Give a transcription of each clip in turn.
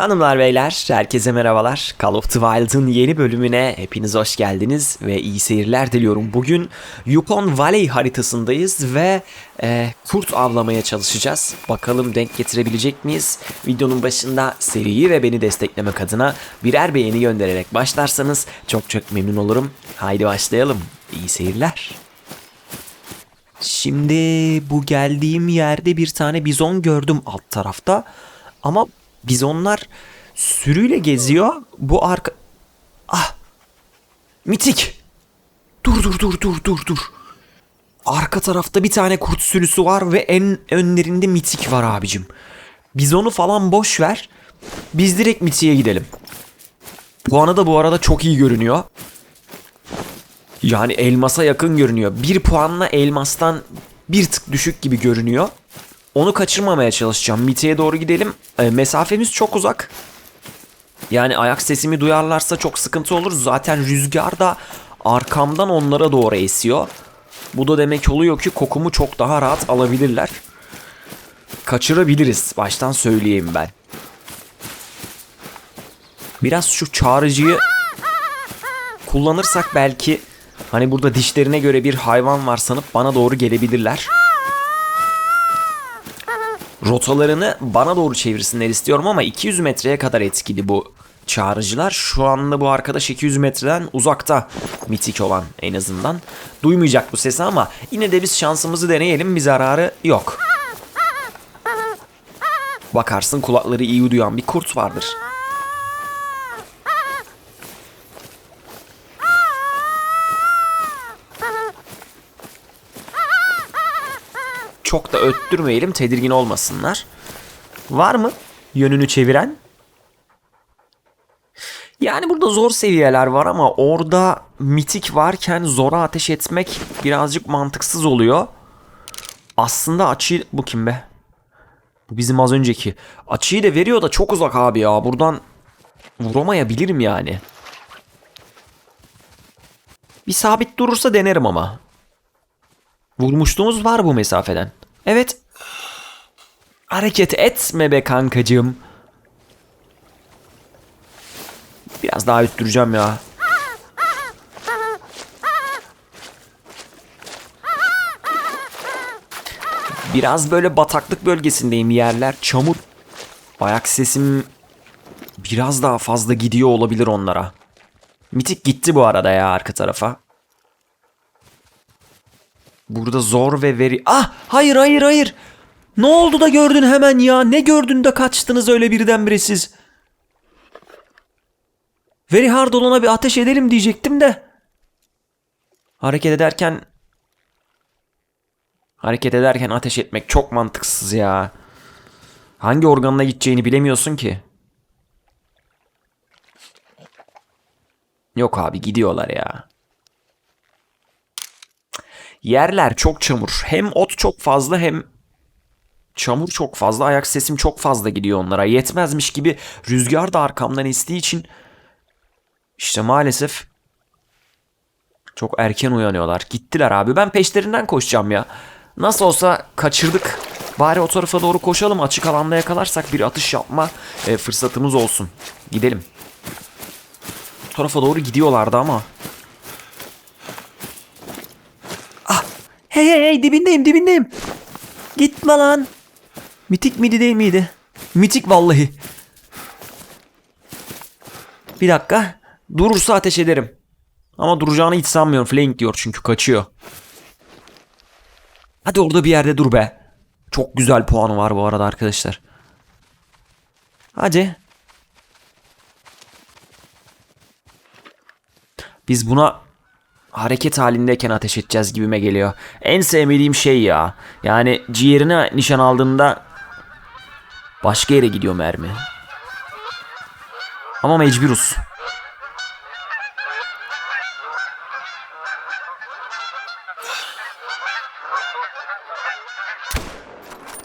Hanımlar beyler, herkese merhabalar. Call of the Wild'ın yeni bölümüne hepiniz hoş geldiniz ve iyi seyirler diliyorum. Bugün Yukon Valley haritasındayız ve e, kurt avlamaya çalışacağız. Bakalım denk getirebilecek miyiz? Videonun başında seriyi ve beni desteklemek adına birer beğeni göndererek başlarsanız çok çok memnun olurum. Haydi başlayalım. İyi seyirler. Şimdi bu geldiğim yerde bir tane bizon gördüm alt tarafta. Ama bizonlar sürüyle geziyor. Bu arka... Ah! Mitik! Dur dur dur dur dur dur. Arka tarafta bir tane kurt sürüsü var ve en önlerinde mitik var abicim. Bizonu falan boş ver. Biz direkt mitiğe gidelim. Puanı da bu arada çok iyi görünüyor. Yani elmasa yakın görünüyor. Bir puanla elmastan bir tık düşük gibi görünüyor. Onu kaçırmamaya çalışacağım. Mite'ye doğru gidelim. E, mesafemiz çok uzak. Yani ayak sesimi duyarlarsa çok sıkıntı olur. Zaten rüzgar da arkamdan onlara doğru esiyor. Bu da demek oluyor ki kokumu çok daha rahat alabilirler. Kaçırabiliriz. Baştan söyleyeyim ben. Biraz şu çağrıcıyı kullanırsak belki hani burada dişlerine göre bir hayvan var sanıp bana doğru gelebilirler. Rotalarını bana doğru çevirsinler istiyorum ama 200 metreye kadar etkili bu çağrıcılar. Şu anda bu arkadaş 200 metreden uzakta mitik olan en azından. Duymayacak bu sesi ama yine de biz şansımızı deneyelim bir zararı yok. Bakarsın kulakları iyi duyan bir kurt vardır. Çok da öttürmeyelim tedirgin olmasınlar. Var mı yönünü çeviren? Yani burada zor seviyeler var ama orada mitik varken zora ateş etmek birazcık mantıksız oluyor. Aslında açıyı... Bu kim be? Bu bizim az önceki. Açıyı da veriyor da çok uzak abi ya. Buradan vuramayabilirim yani. Bir sabit durursa denerim ama. Vurmuşluğumuz var bu mesafeden. Evet. Hareket etme be kankacığım. Biraz daha öttüreceğim ya. Biraz böyle bataklık bölgesindeyim yerler. Çamur. Ayak sesim biraz daha fazla gidiyor olabilir onlara. Mitik gitti bu arada ya arka tarafa. Burada zor ve veri... Ah hayır hayır hayır. Ne oldu da gördün hemen ya? Ne gördün de kaçtınız öyle birdenbire siz? Very hard olana bir ateş edelim diyecektim de. Hareket ederken... Hareket ederken ateş etmek çok mantıksız ya. Hangi organına gideceğini bilemiyorsun ki. Yok abi gidiyorlar ya. Yerler çok çamur. Hem ot çok fazla hem çamur çok fazla. Ayak sesim çok fazla gidiyor onlara. Yetmezmiş gibi rüzgar da arkamdan estiği için işte maalesef çok erken uyanıyorlar. Gittiler abi. Ben peşlerinden koşacağım ya. Nasıl olsa kaçırdık. Bari o tarafa doğru koşalım. Açık alanda yakalarsak bir atış yapma e, fırsatımız olsun. Gidelim. O tarafa doğru gidiyorlardı ama Hey hey hey dibindeyim dibindeyim. Gitme lan. Mitik miydi değil miydi? Mitik vallahi. Bir dakika. Durursa ateş ederim. Ama duracağını hiç sanmıyorum. Flank diyor çünkü kaçıyor. Hadi orada bir yerde dur be. Çok güzel puanı var bu arada arkadaşlar. Hadi. Biz buna hareket halindeyken ateş edeceğiz gibime geliyor. En sevmediğim şey ya. Yani ciğerine nişan aldığında başka yere gidiyor mermi. Ama mecburuz.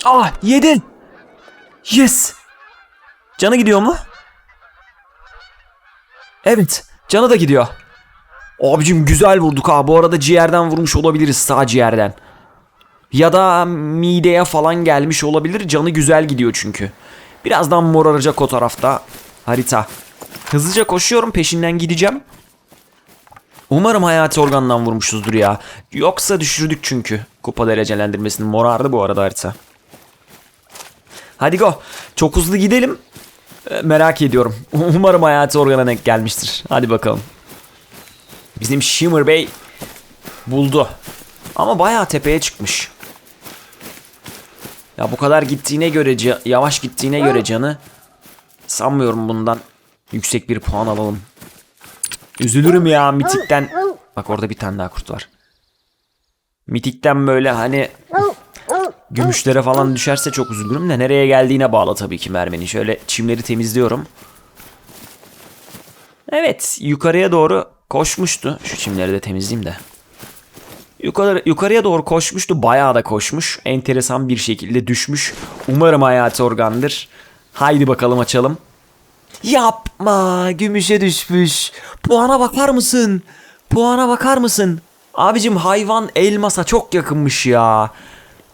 Ah yedi. Yes. Canı gidiyor mu? Evet. Canı da gidiyor. Abicim güzel vurduk ha. Bu arada ciğerden vurmuş olabiliriz sağ ciğerden. Ya da mideye falan gelmiş olabilir. Canı güzel gidiyor çünkü. Birazdan moraracak o tarafta harita. Hızlıca koşuyorum peşinden gideceğim. Umarım hayati organdan vurmuşuzdur ya. Yoksa düşürdük çünkü. Kupa derecelendirmesini morardı bu arada harita. Hadi go. Çok hızlı gidelim. Ee, merak ediyorum. Umarım hayati organa denk gelmiştir. Hadi bakalım. Bizim Shimmer Bey buldu. Ama bayağı tepeye çıkmış. Ya bu kadar gittiğine göre yavaş gittiğine göre canı sanmıyorum bundan yüksek bir puan alalım. Üzülürüm ya mitikten. Bak orada bir tane daha kurt var. Mitikten böyle hani gümüşlere falan düşerse çok üzülürüm de nereye geldiğine bağlı tabii ki mermenin. Şöyle çimleri temizliyorum. Evet yukarıya doğru koşmuştu. Şu çimleri de temizleyeyim de. Yukarı, yukarıya doğru koşmuştu. Bayağı da koşmuş. Enteresan bir şekilde düşmüş. Umarım hayati organdır. Haydi bakalım açalım. Yapma. Gümüşe düşmüş. Puana bakar mısın? Puana bakar mısın? Abicim hayvan elmasa çok yakınmış ya.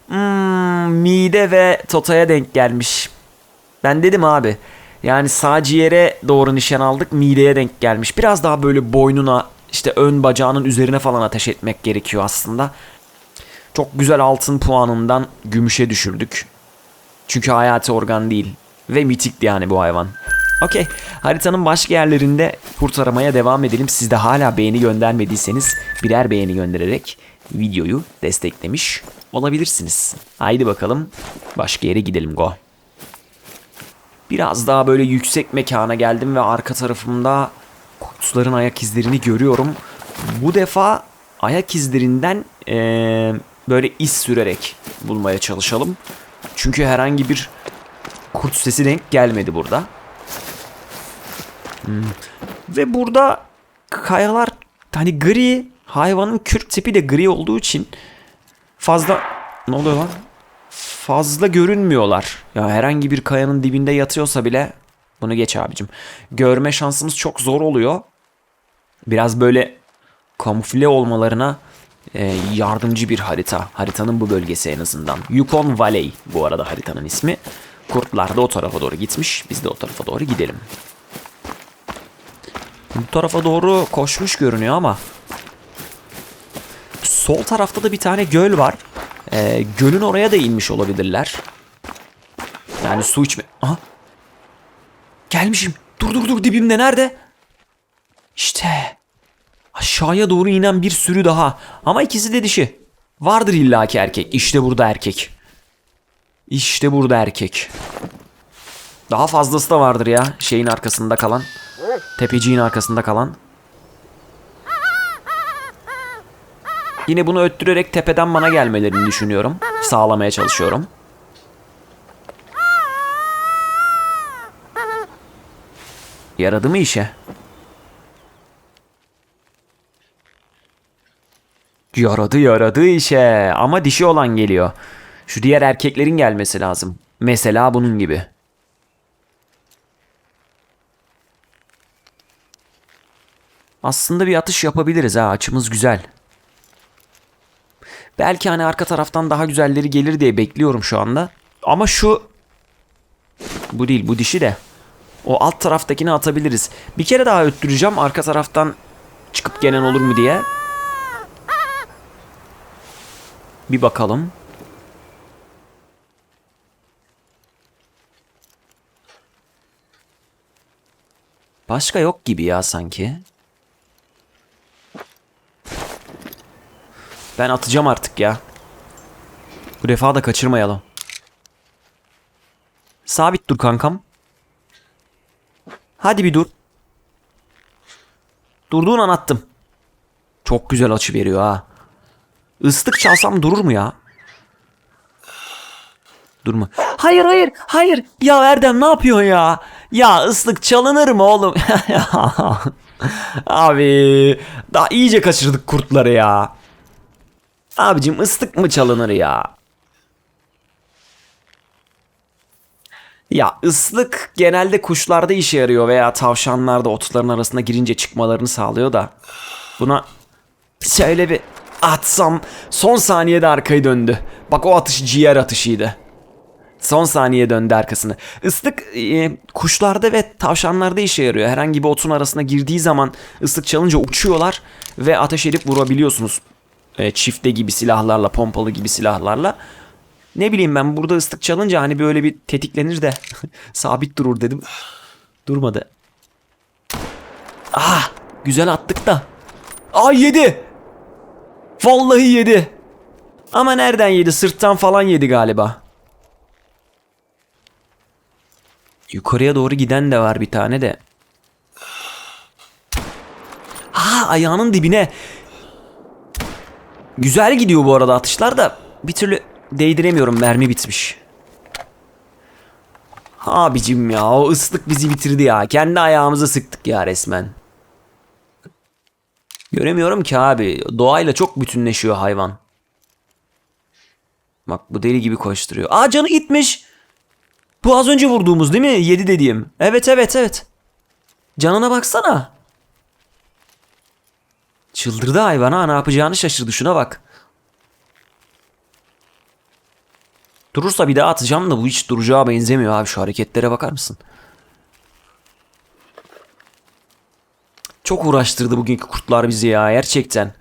Hmm, mide ve totaya denk gelmiş. Ben dedim abi. Yani sağ ciğere doğru nişan aldık mideye denk gelmiş. Biraz daha böyle boynuna işte ön bacağının üzerine falan ateş etmek gerekiyor aslında. Çok güzel altın puanından gümüşe düşürdük. Çünkü hayati organ değil. Ve mitikti yani bu hayvan. Okey. Haritanın başka yerlerinde kurt aramaya devam edelim. Siz de hala beğeni göndermediyseniz birer beğeni göndererek videoyu desteklemiş olabilirsiniz. Haydi bakalım başka yere gidelim go. Biraz daha böyle yüksek mekana geldim ve arka tarafımda kurtların ayak izlerini görüyorum. Bu defa ayak izlerinden eee, böyle iz sürerek bulmaya çalışalım. Çünkü herhangi bir kurt sesi denk gelmedi burada. Hmm. Ve burada kayalar hani gri hayvanın kürk tipi de gri olduğu için fazla ne oluyor lan? Fazla görünmüyorlar. Ya herhangi bir kayanın dibinde yatıyorsa bile bunu geç abicim. Görme şansımız çok zor oluyor. Biraz böyle kamufle olmalarına e, yardımcı bir harita. Haritanın bu bölgesi en azından. Yukon Valley bu arada haritanın ismi. Kurtlar da o tarafa doğru gitmiş. Biz de o tarafa doğru gidelim. Bu tarafa doğru koşmuş görünüyor ama sol tarafta da bir tane göl var. Ee, gölün oraya da inmiş olabilirler. Yani su içme... Aha. Gelmişim. Dur dur dur dibimde nerede? İşte. Aşağıya doğru inen bir sürü daha. Ama ikisi de dişi. Vardır illaki erkek. İşte burada erkek. İşte burada erkek. Daha fazlası da vardır ya. Şeyin arkasında kalan. Tepeciğin arkasında kalan. Yine bunu öttürerek tepeden bana gelmelerini düşünüyorum. Sağlamaya çalışıyorum. Yaradı mı işe? Yaradı yaradı işe ama dişi olan geliyor. Şu diğer erkeklerin gelmesi lazım. Mesela bunun gibi. Aslında bir atış yapabiliriz ha açımız güzel. Belki hani arka taraftan daha güzelleri gelir diye bekliyorum şu anda. Ama şu bu değil bu dişi de. O alt taraftakini atabiliriz. Bir kere daha öttüreceğim arka taraftan çıkıp gelen olur mu diye. Bir bakalım. Başka yok gibi ya sanki. Ben atacağım artık ya. Bu defa da kaçırmayalım. Sabit dur kankam. Hadi bir dur. Durduğun an attım. Çok güzel açı veriyor ha. Islık çalsam durur mu ya? Durma. Hayır hayır hayır. Ya Erdem ne yapıyorsun ya? Ya ıslık çalınır mı oğlum? Abi daha iyice kaçırdık kurtları ya. Abicim ıslık mı çalınır ya? Ya ıslık genelde kuşlarda işe yarıyor veya tavşanlarda otların arasına girince çıkmalarını sağlıyor da. Buna şöyle bir atsam son saniyede arkayı döndü. Bak o atış ciğer atışıydı. Son saniye döndü arkasını. Islık e, kuşlarda ve tavşanlarda işe yarıyor. Herhangi bir otun arasına girdiği zaman ıslık çalınca uçuyorlar ve ateş edip vurabiliyorsunuz. E, çifte gibi silahlarla, pompalı gibi silahlarla. Ne bileyim ben burada ıslık çalınca hani böyle bir tetiklenir de sabit durur dedim. Durmadı. Ah güzel attık da. Ay yedi. Vallahi yedi. Ama nereden yedi? Sırttan falan yedi galiba. Yukarıya doğru giden de var bir tane de. Ha ayağının dibine. Güzel gidiyor bu arada atışlar da bir türlü değdiremiyorum mermi bitmiş. Abicim ya o ıslık bizi bitirdi ya. Kendi ayağımıza sıktık ya resmen. Göremiyorum ki abi. Doğayla çok bütünleşiyor hayvan. Bak bu deli gibi koşturuyor. Aa canı gitmiş. Bu az önce vurduğumuz değil mi? 7 dediğim. Evet evet evet. Canına baksana. Çıldırdı hayvan ha ne yapacağını şaşırdı şuna bak. Durursa bir daha atacağım da bu hiç duracağı benzemiyor abi şu hareketlere bakar mısın? Çok uğraştırdı bugünkü kurtlar bizi ya gerçekten.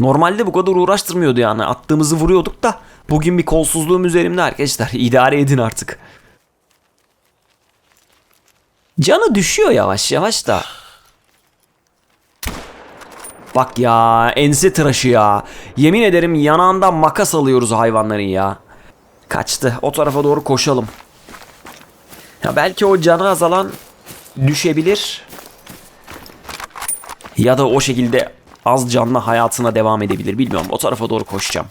Normalde bu kadar uğraştırmıyordu yani. Attığımızı vuruyorduk da bugün bir kolsuzluğum üzerimde arkadaşlar. İdare edin artık. Canı düşüyor yavaş yavaş da. Bak ya ense tıraşı ya. Yemin ederim yanağından makas alıyoruz hayvanların ya. Kaçtı. O tarafa doğru koşalım. Ya belki o canı azalan düşebilir. Ya da o şekilde az canlı hayatına devam edebilir. Bilmiyorum. O tarafa doğru koşacağım.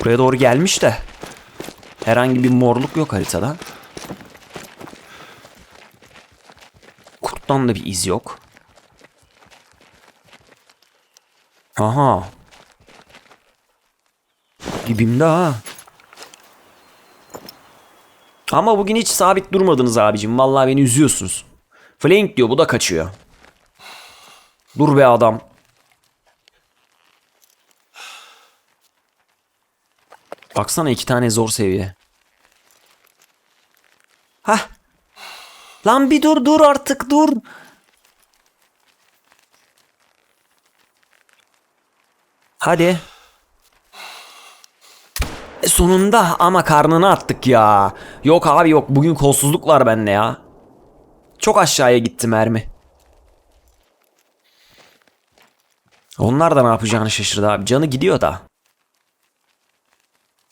Buraya doğru gelmiş de. Herhangi bir morluk yok haritada. Kurttan da bir iz yok. Aha. Dibimde ha. Ama bugün hiç sabit durmadınız abicim. Vallahi beni üzüyorsunuz. Flank diyor bu da kaçıyor. Dur be adam. Baksana iki tane zor seviye. Hah. Lan bir dur dur artık dur. Hadi. E, sonunda ama karnını attık ya. Yok abi yok bugün kolsuzluk var bende ya. Çok aşağıya gitti mermi. Onlar da ne yapacağını şaşırdı abi. Canı gidiyor da.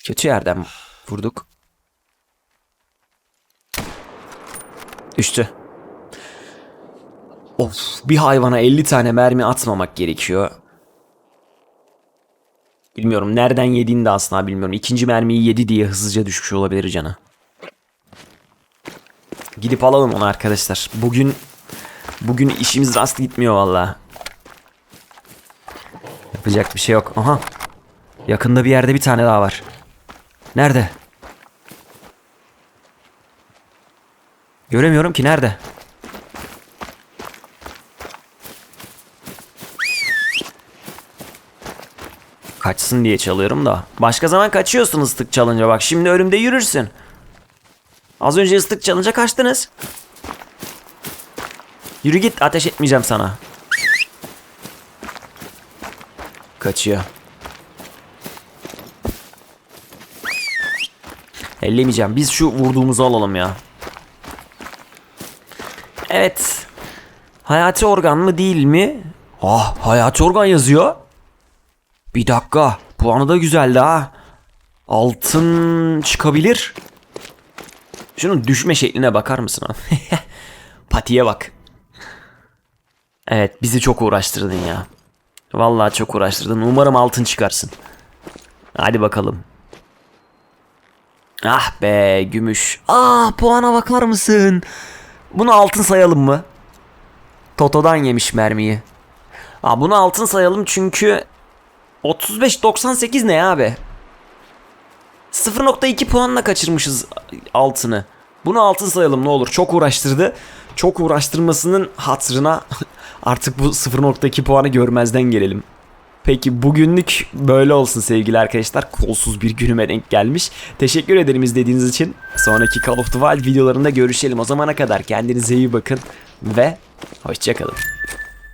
Kötü yerden vurduk. Düştü. Of bir hayvana 50 tane mermi atmamak gerekiyor. Bilmiyorum nereden yediğini de asla bilmiyorum. İkinci mermiyi yedi diye hızlıca düşmüş olabilir canı. Gidip alalım onu arkadaşlar. Bugün bugün işimiz rast gitmiyor valla. Yapacak bir şey yok. Aha. Yakında bir yerde bir tane daha var. Nerede? Göremiyorum ki nerede? Kaçsın diye çalıyorum da. Başka zaman kaçıyorsun ıslık çalınca bak. Şimdi önümde yürürsün. Az önce ıslık çalınca kaçtınız. Yürü git ateş etmeyeceğim sana. Kaçıyor. Ellemeyeceğim. Biz şu vurduğumuzu alalım ya. Evet. Hayati organ mı değil mi? Ah hayati organ yazıyor. Bir dakika. Puanı da güzeldi ha. Altın çıkabilir. Şunun düşme şekline bakar mısın? Patiye bak. Evet bizi çok uğraştırdın ya. Vallahi çok uğraştırdın. Umarım altın çıkarsın. Hadi bakalım. Ah be gümüş. Aa puana bakar mısın? Bunu altın sayalım mı? Toto'dan yemiş mermiyi. Aa bunu altın sayalım çünkü 35-98 ne abi? 0.2 puanla kaçırmışız altını. Bunu altın sayalım ne olur. Çok uğraştırdı. Çok uğraştırmasının hatırına artık bu 0.2 puanı görmezden gelelim. Peki bugünlük böyle olsun sevgili arkadaşlar. Kolsuz bir günüme denk gelmiş. Teşekkür ederim izlediğiniz için. Sonraki Call of the Wild videolarında görüşelim. O zamana kadar kendinize iyi bakın ve hoşçakalın.